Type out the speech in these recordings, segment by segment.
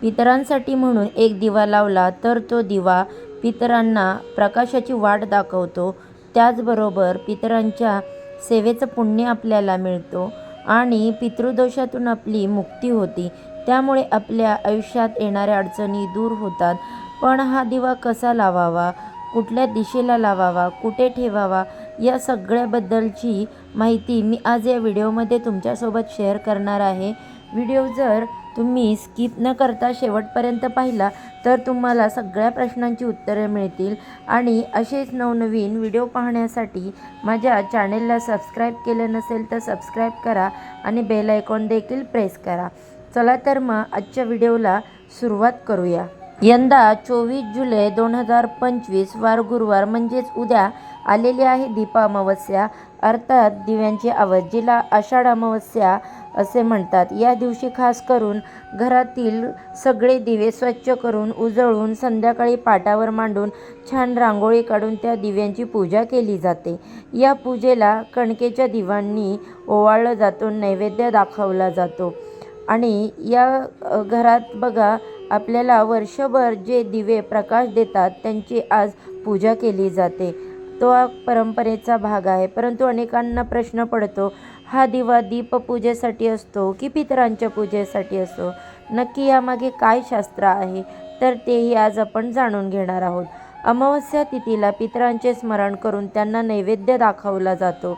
पितरांसाठी म्हणून एक दिवा लावला तर तो दिवा पितरांना प्रकाशाची वाट दाखवतो. त्याचबरोबर पितरांच्या सेवेचं पुण्य आपल्याला मिळतो आणि पितृदोषातून आपली मुक्ती होती. त्यामुळे आपल्या आयुष्यात येणाऱ्या अडचणी दूर होतात. पण हा दिवा कसा लावावा? कुठल्या दिशेला लावावा? कुठे ठेवावा? या सगळ्याबद्दलची माहिती मी आज या व्हिडिओमध्ये तुमच्यासोबत शेअर करणार आहे. व्हिडिओ जर तुम्ही स्किप न करता शेवटपर्यंत पाहिला तर तुम्हाला सगळ्या प्रश्नांची उत्तरे मिळतील. आणि असेच नवनवीन व्हिडिओ पाहण्यासाठी माझ्या चॅनेलला सबस्क्राईब केलं नसेल तर सबस्क्राईब करा आणि बेल आयकॉन देखील प्रेस करा. चला तर मग आजच्या व्हिडिओला सुरुवात करूया. यंदा चोवीस जुलै दोन हजार पंचवीस वार गुरुवार म्हणजेच उद्या आलेली आहे दीपा अमावस्या. अर्थात दिव्यांची आवाज. जिला आषाढ अमावस्या असे म्हणतात. या दिवशी खास करून घरातील सगळे दिवे स्वच्छ करून उजळून संध्याकाळी पाटावर मांडून छान रांगोळी काढून त्या दिव्यांची पूजा केली जाते. या पूजेला कणकेच्या दिवांनी ओवाळलं जातो नैवेद्य दाखवला जातो. आणि या घरात बघा आपल्याला वर्षभर जे दिवे प्रकाश देतात त्यांची आज पूजा केली जाते. तो हा परंपरेचा भाग आहे. परंतु अनेकांना प्रश्न पडतो हा दिवा दीपपूजेसाठी असतो की पितरांच्या पूजेसाठी असतो नक्की यामागे काय शास्त्र आहे? तर तेही आज आपण जाणून घेणार आहोत. अमावस्या तिथीला पितरांचे स्मरण करून त्यांना नैवेद्य दाखवला जातो.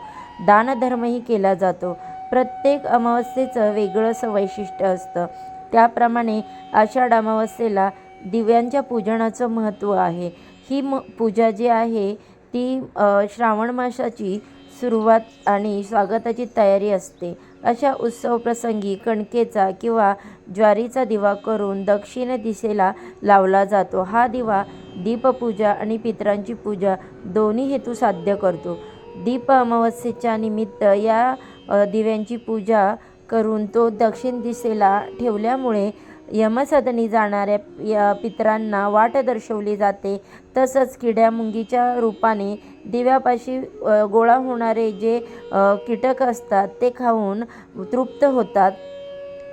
दानधर्मही केला जातो. प्रत्येक अमावस्येचं वेगळंसं वैशिष्ट्य असतं. त्याप्रमाणे आषाढ अमावस्येला दिव्यांच्या पूजनाचं महत्त्व आहे. ही म पूजा जी आहे ती श्रावण मासाची सुरुवात आणि स्वागताची तयारी असते. अशा उत्सव प्रसंगी कणकेचा किंवा ज्वारीचा दिवा करून दक्षिण दिशेला लावला जातो. हा दिवा दीपपूजा आणि पितरांची पूजा दोन्ही हेतू साध्य करतो. दीप अमावस्येच्या निमित्त या दिव्यांची पूजा करून तो दक्षिण दिशेला ठेवल्यामुळे यमसदनी जाणाऱ्या या पितरांना वाट दर्शवली जाते. तसंच किड्या मुंगीच्या रूपाने दिव्यापाशी गोळा होणारे जे कीटक असतात ते खाऊन तृप्त होतात.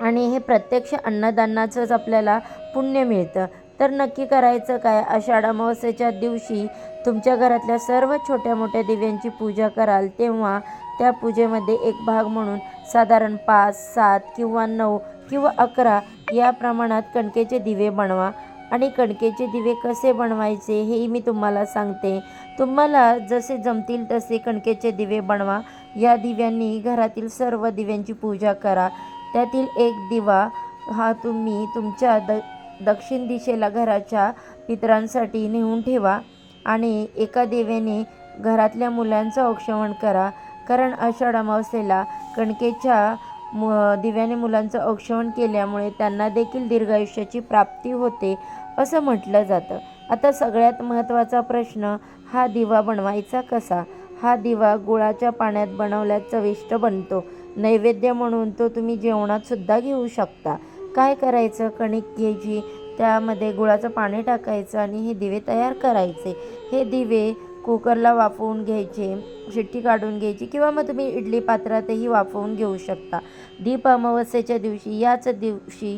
आणि हे प्रत्यक्ष अन्नदानाचंच आपल्याला पुण्य मिळतं. तर नक्की करायचं काय? आषाढ अमावस्येच्या दिवशी तुमच्या घरातल्या सर्व छोट्या मोठ्या दिव्यांची पूजा कराल तेव्हा त्या पूजेमध्ये एक भाग म्हणून साधारण पाच सात किंवा नऊ किंवा अकरा या प्रमाणात कणकेचे दिवे बनवा. आणि कणकेचे दिवे कसे बनवायचे हेही मी तुम्हाला सांगते. तुम्हाला जसे जमतील तसे कणकेचे दिवे बनवा. या दिव्यांनी घरातील सर्व दिव्यांची पूजा करा. त्यातील एक दिवा हा तुम्ही तुमच्या द दक्षिण दिशेला घराच्या पितरांसाठी नेऊन ठेवा. आणि एका दिव्याने घरातल्या मुलांचं औक्षवण करा. कारण आषाढ अमावस्येला कणकेच्या मु दिव्याने मुलांचं औक्षवण केल्यामुळे त्यांना देखील दीर्घायुष्याची प्राप्ती होते असं म्हटलं जातं. आता सगळ्यात महत्त्वाचा प्रश्न हा दिवा बनवायचा कसा? हा दिवा गुळाच्या पाण्यात बनवल्यास चविष्ट बनतो. नैवेद्य म्हणून तो तुम्ही जेवणातसुद्धा घेऊ शकता. काय करायचं? कणिक घ्यायची त्यामध्ये गुळाचं पाणी टाकायचं आणि हे दिवे तयार करायचे. हे दिवे कुकरला वाफवून घ्यायचे शिट्टी काढून घ्यायची किंवा मग तुम्ही इडली पात्रातही वाफवून घेऊ शकता. दीप अमावस्येच्या दिवशी याच दिवशी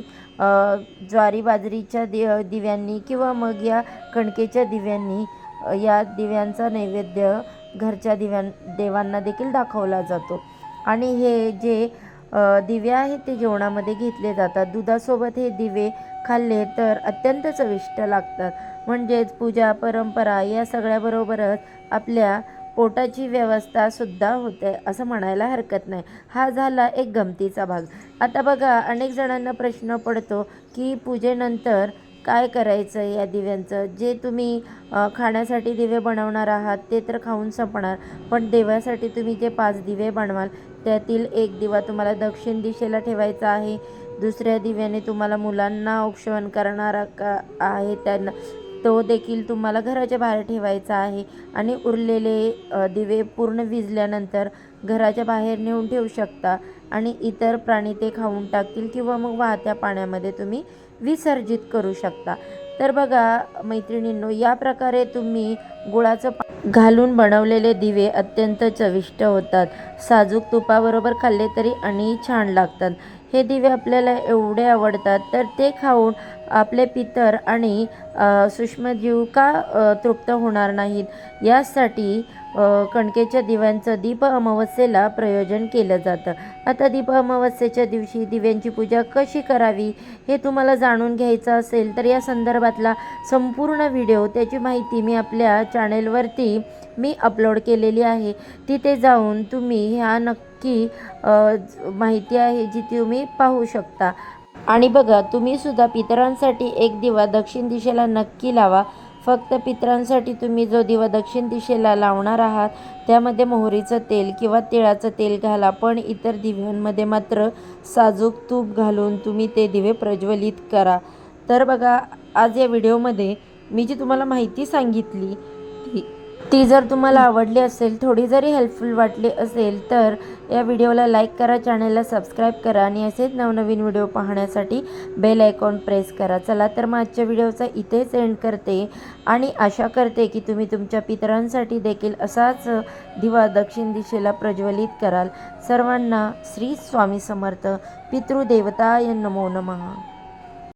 ज्वारी बाजरीच्या दि दिव्यांनी किंवा मग या कणकेच्या दिव्यांनी या दिव्यांचा नैवेद्य घरच्या दिव्यां देवांना देखील दाखवला जातो. आणि हे जे दिवे आहेत ते जेवणामध्ये घेतले जातात. दुधासोबत हे दिवे खाल्ले तर अत्यंत चविष्ट लागतात. म्हणजेच पूजा परंपरा या सगळ्याबरोबरच आपल्या पोटाची व्यवस्था सुद्धा होते असं म्हणायला हरकत नाही. हा झाला एक गमतीचा भाग. आता बघा अनेक जणांना प्रश्न पडतो की पूजेनंतर काय करायचं या दिव्यांचं? जे तुम्ही खाण्यासाठी दिवे बनवणार आहात ते तर खाऊन संपणार पण देवासाठी तुम्ही जे पाच दिवे बनवाल त्यातील एक दिवा तुम्हाला दक्षिण दिशेला ठेवायचा आहे दुसऱ्या दिव्याने तुम्हाला मुलांना औक्षण करणारा का आहे त्यांना तो देखील तुम्हाला घराच्या बाहेर ठेवायचा आहे आणि उरलेले दिवे पूर्ण विजल्यानंतर घराच्या बाहेर नेऊन ठेवू शकता आणि इतर प्राणी ते खाऊन टाकतील किंवा मग वाहत्या पाण्यामध्ये तुम्ही विसर्जित करू शकता. तर बघा मैत्रिणींनो या प्रकारे तुम्ही गुळाचं पा घालून बनवलेले दिवे अत्यंत चविष्ट होतात. साजूक तुपाबरोबर खाल्ले तरी आणि छान लागतात. हे दिवे आपल्याला एवढे आवडतात तर ते खाऊन आपले पितर आणि सूक्ष्मजीव का तृप्त होणार नाहीत? यासाठी कणकेच्या दिव्यांचं दीप अमावस्येला प्रयोजन केलं जातं. आता दीप अमावस्येच्या दिवशी दिव्यांची पूजा कशी करावी हे तुम्हाला जाणून घ्यायचं असेल तर या संदर्भातला संपूर्ण व्हिडिओ त्याची माहिती मी आपल्या चॅनेलवरती मी अपलोड केलेली आहे. तिथे जाऊन तुम्ही ह्या नक्की माहिती आहे जी तुम्ही पाहू शकता. आणि बघा तुम्ही सुद्धा पितरांसाठी एक दिवा दक्षिण दिशेला नक्की लावा. फक्त पितरांसाठी तुम्ही जो दिवा दक्षिण दिशेला लावणार आहात त्यामध्ये मोहरीचं तेल किंवा तिळाचं तेल घाला पण इतर दिव्यांमध्ये मात्र साजूक तूप घालून तुम्ही ते दिवे प्रज्वलित करा. तर बघा आज या व्हिडिओमध्ये मी जी तुम्हाला माहिती सांगितली ती ती जर तुम्हाला आवडली असेल थोडी जरी हेल्पफुल वाटली असेल तर या व्हिडिओला लाईक करा चॅनलला सबस्क्राईब करा आणि असेच नवनवीन व्हिडिओ पाहण्यासाठी बेल आयकॉन प्रेस करा. चला तर मग आजच्या व्हिडिओचा इथेच एंड करते आणि आशा करते की तुम्ही तुमच्या पितरांसाठी देखील असाच दिवा दक्षिण दिशेला प्रज्वलित कराल. सर्वांना श्री स्वामी समर्थ. पितृदेवताय नमो नमः.